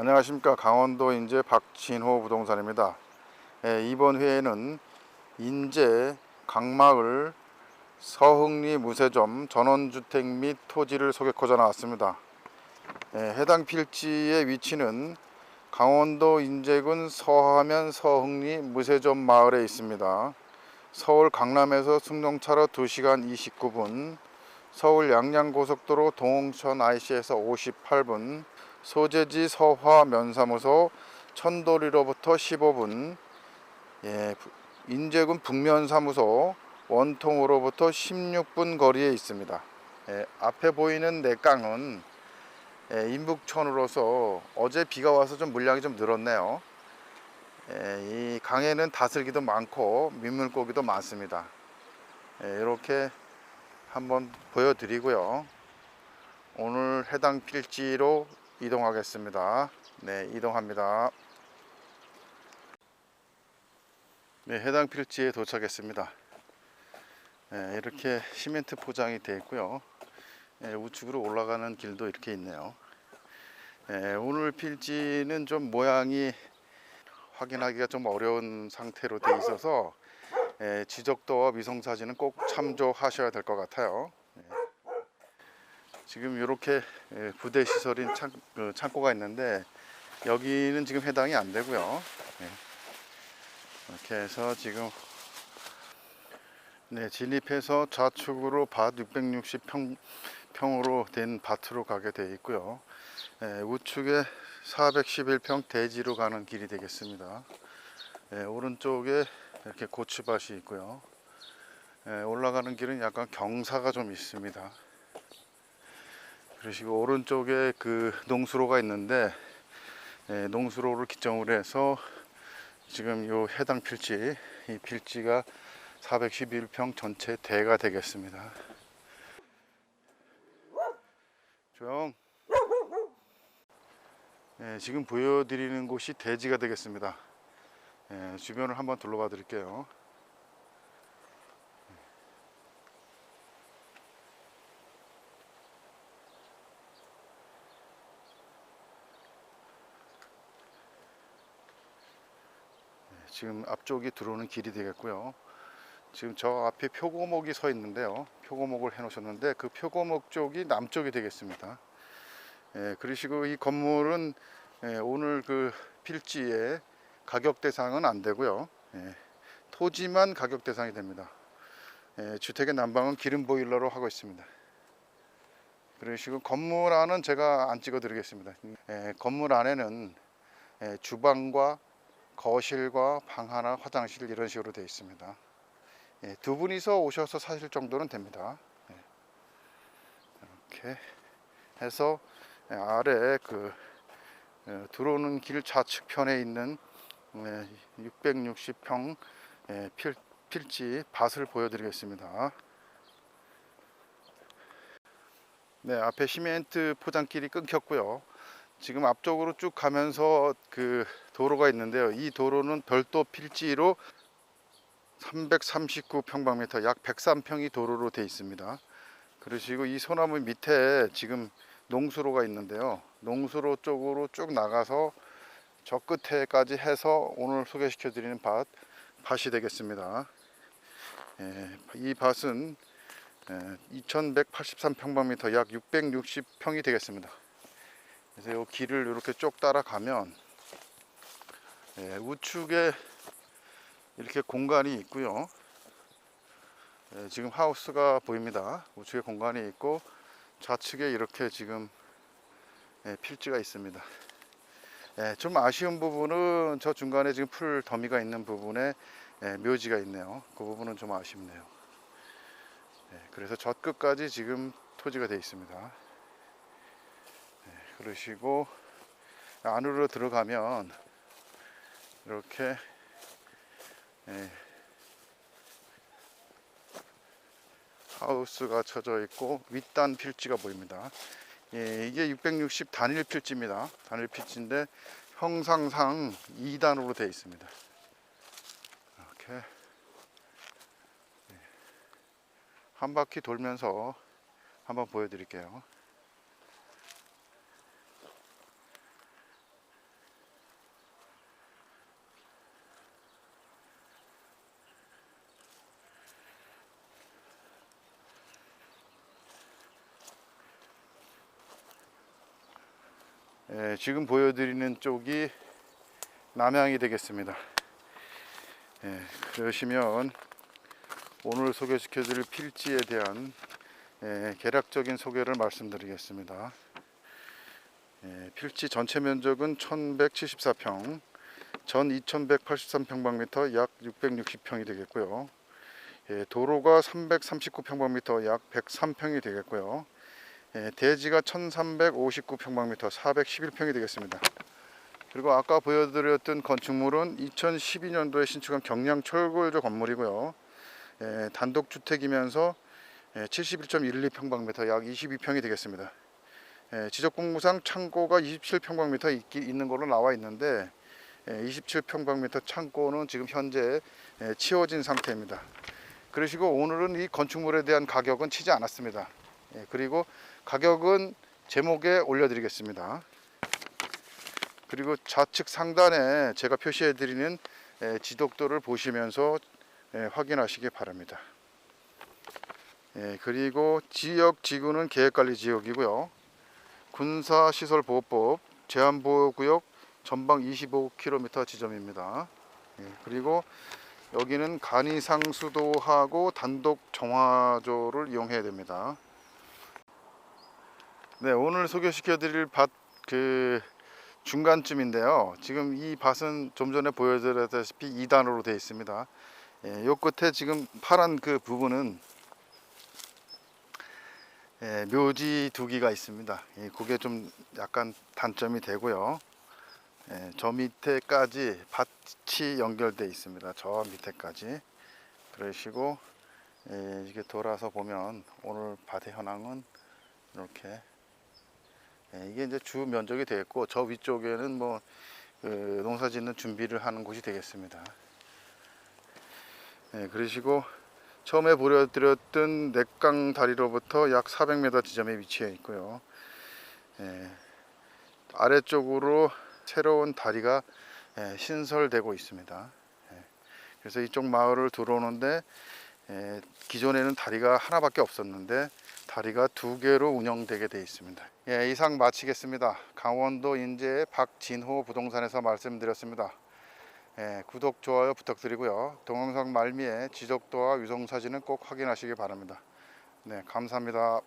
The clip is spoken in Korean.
안녕하십니까 강원도 인제 박진호 부동산입니다. 예, 이번 회에는 인제 강마을 서흥리 무세점 전원주택 및 토지를 소개코자 나왔습니다. 예, 해당 필지의 위치는 강원도 인제군 서하면 서흥리 무세점 마을에 있습니다. 서울 강남에서 승용차로 2시간 29분, 서울 양양고속도로 동천 IC에서 58분, 소재지 서화 면사무소 천도리로부터 15분, 예, 부- 인제군 북면사무소 원통으로부터 16분 거리에 있습니다. 예, 앞에 보이는 내강은 예, 인북천으로서 어제 비가 와서 좀 물량이 좀 늘었네요. 예, 이 강에는 다슬기도 많고 민물고기도 많습니다. 예, 이렇게 한번 보여드리고요. 오늘 해당 필지로 이동하겠습니다. 네, 이동합니다. 네, 해당 필지에 도착했습니다. 네, 이렇게 시멘트 포장이 되어 있고요. 네, 우측으로 올라가는 길도 이렇게 있네요. 네, 오늘 필지는 좀 모양이 확인하기가 좀 어려운 상태로 되어 있어서 예, 지적도와 위성 사진은 꼭 참조하셔야 될 것 같아요. 예. 지금 이렇게 예, 부대 시설인 창, 그 창고가 있는데 여기는 지금 해당이 안 되고요. 예. 이렇게 해서 지금 네, 진입해서 좌측으로 밭 660평 평으로 된 밭으로 가게 되어 있고요. 예, 우측에 411평 대지로 가는 길이 되겠습니다. 예, 오른쪽에 이렇게 고추밭이 있고요. 예, 올라가는 길은 약간 경사가 좀 있습니다. 그러시고 오른쪽에 그 농수로가 있는데 예, 농수로를 기점으로 해서 지금 요 해당 필지 이 필지가 411평 전체 대가 되겠습니다. 조용. 예, 지금 보여드리는 곳이 대지가 되겠습니다. 예, 주변을 한번 둘러봐 드릴게요. 예, 지금 앞쪽이 들어오는 길이 되겠고요. 지금 저 앞에 표고목이 서 있는데요. 표고목을 해 놓으셨는데 그 표고목 쪽이 남쪽이 되겠습니다. 예, 그러시고 이 건물은 예, 오늘 그 필지에 가격 대상은 안 되고요. 예, 토지만 가격 대상이 됩니다. 예, 주택의 난방은 기름 보일러로 하고 있습니다. 그러시고 건물 안은 제가 안 찍어 드리겠습니다. 예, 건물 안에는 예, 주방과 거실과 방 하나, 화장실 이런 식으로 되어 있습니다. 예, 두 분이서 오셔서 사실 정도는 됩니다. 예. 이렇게 해서 예, 아래 그 예, 들어오는 길 좌측편에 있는 660평 필, 필지 밭을 보여드리겠습니다. 네, 앞에 시멘트 포장길이 끊겼고요. 지금 앞쪽으로 쭉 가면서 그 도로가 있는데요. 이 도로는 별도 필지로 339평방미터 약 103평이 도로로 되어 있습니다. 그러시고 이 소나무 밑에 지금 농수로가 있는데요. 농수로 쪽으로 쭉 나가서 저 끝에까지 해서 오늘 소개시켜 드리는 밭 밭이 되겠습니다. 예, 이 밭은 2183평방미터 약 660평이 되겠습니다. 그래서 이 길을 이렇게 쭉 따라가면 예, 우측에 이렇게 공간이 있고요. 예, 지금 하우스가 보입니다. 우측에 공간이 있고 좌측에 이렇게 지금 예, 필지가 있습니다. 예, 좀 아쉬운 부분은 저 중간에 지금 풀 더미가 있는 부분에 예, 묘지가 있네요. 그 부분은 좀 아쉽네요. 예, 그래서 저 끝까지 지금 토지가 되어 있습니다. 예, 그러시고 안으로 들어가면 이렇게 예, 하우스가 쳐져 있고 윗단 필지가 보입니다. 예, 이게 660 단일 필지입니다. 단일 필지인데 형상상 2단으로 되어 있습니다. 이렇게 예, 한 바퀴 돌면서 한번 보여드릴게요. 예, 지금 보여드리는 쪽이 남향이 되겠습니다. 예, 그러시면 오늘 소개시켜 드릴 필지에 대한 예, 개략적인 소개를 말씀드리겠습니다. 예, 필지 전체 면적은 1174평, 전 2183평방미터 약 660평이 되겠고요. 예, 도로가 339평방미터 약 103평이 되겠고요. 예, 대지가 1359평방미터 411평이 되겠습니다. 그리고 아까 보여드렸던 건축물은 2012년도에 신축한 경량 철골조 건물이고요. 예, 단독주택이면서 예, 71.12평방미터 약 22평이 되겠습니다. 예, 지적공무상 창고가 27평방미터 있기, 있는 걸로 나와 있는데 예, 27평방미터 창고는 지금 현재 예, 치워진 상태입니다. 그러시고 오늘은 이 건축물에 대한 가격은 치지 않았습니다. 예, 그리고 가격은 제목에 올려드리겠습니다. 그리고 좌측 상단에 제가 표시해 드리는 예, 지독도를 보시면서 예, 확인하시기 바랍니다. 예, 그리고 지역 지구는 계획관리 지역이고요. 군사시설보호법 제한보호구역 전방 25km 지점입니다. 예, 그리고 여기는 간이상수도하고 단독 정화조를 이용해야 됩니다. 네, 오늘 소개시켜 드릴 밭 그 중간쯤인데요. 지금 이 밭은 좀 전에 보여드렸다시피 2단으로 되어 있습니다. 예, 요 끝에 지금 파란 그 부분은 예, 묘지 두기가 있습니다. 예, 그게 좀 약간 단점이 되고요. 예, 저 밑에까지 밭이 연결되어 있습니다. 저 밑에까지. 그러시고 예, 이게 돌아서 보면 오늘 밭의 현황은 이렇게 예, 이게 이제 주 면적이 되겠고 저 위쪽에는 뭐 그 농사 짓는 준비를 하는 곳이 되겠습니다. 예, 그러시고 처음에 보여드렸던 냇강 다리로부터 약 400m 지점에 위치해 있고요. 예, 아래쪽으로 새로운 다리가 예, 신설되고 있습니다. 예, 그래서 이쪽 마을을 들어오는데 예, 기존에는 다리가 하나밖에 없었는데 다리가 두 개로 운영되게 되어 있습니다. 예, 이상 마치겠습니다. 강원도 인제의 박진호 부동산에서 말씀드렸습니다. 예, 구독, 좋아요 부탁드리고요. 동영상 말미에 지적도와 유성 사진은 꼭 확인하시기 바랍니다. 네, 감사합니다.